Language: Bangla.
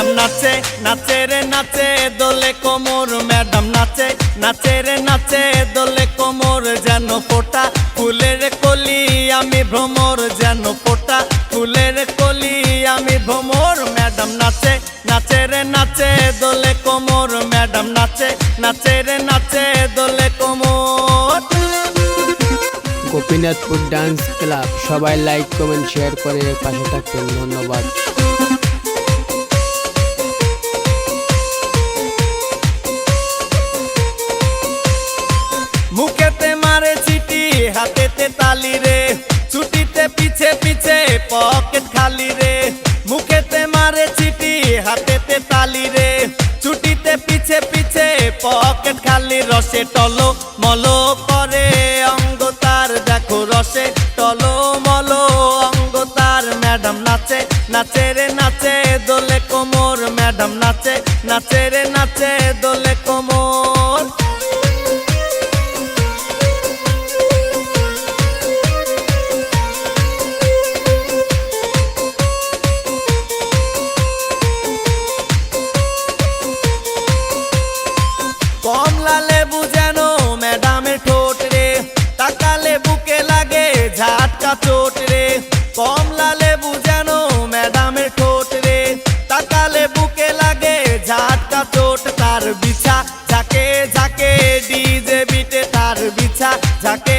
নাচে নাচে রে নাচে, দোলে কোমর ম্যাডাম নাচে নাচে রে নাচে, দোলে কোমর যেন ফোটা, ফুলের কলি আমি ভ্রমর যেন ফোটা, ফুলের কলি আমি ভ্রমর ম্যাডাম নাচে নাচে রে নাচে, দোলে কোমর ম্যাডাম নাচে নাচে রে নাচে, দোলে কোমর। গোপীনাথপুর ডান্স ক্লাব, সবাই লাইক, কমেন্ট, শেয়ার করে পাশে থাকবেন, ধন্যবাদ। পকেট খালি রসে টলো মলো করে অঙ্গ তার, দেখো রসে টলো মলো অঙ্গ তার। ম্যাডাম নাচে নাচে রে নাচে, দোলে কোমর। ম্যাডাম নাচে নাচে রে নাচে, দোলে কমলা লেবু যেন ম্যাডামের ঠোঁট রে, তাকালে বুকে লাগে ঝাটকা চোট রে। কমলা লেবু যেন ম্যাডামের ঠোঁট রে, তাকালে বুকে লাগে ঝাটকা চোট। তার বিছা, ঝাকে ঝাকে ডিজে বিটে, তার বিছা, ঝাকে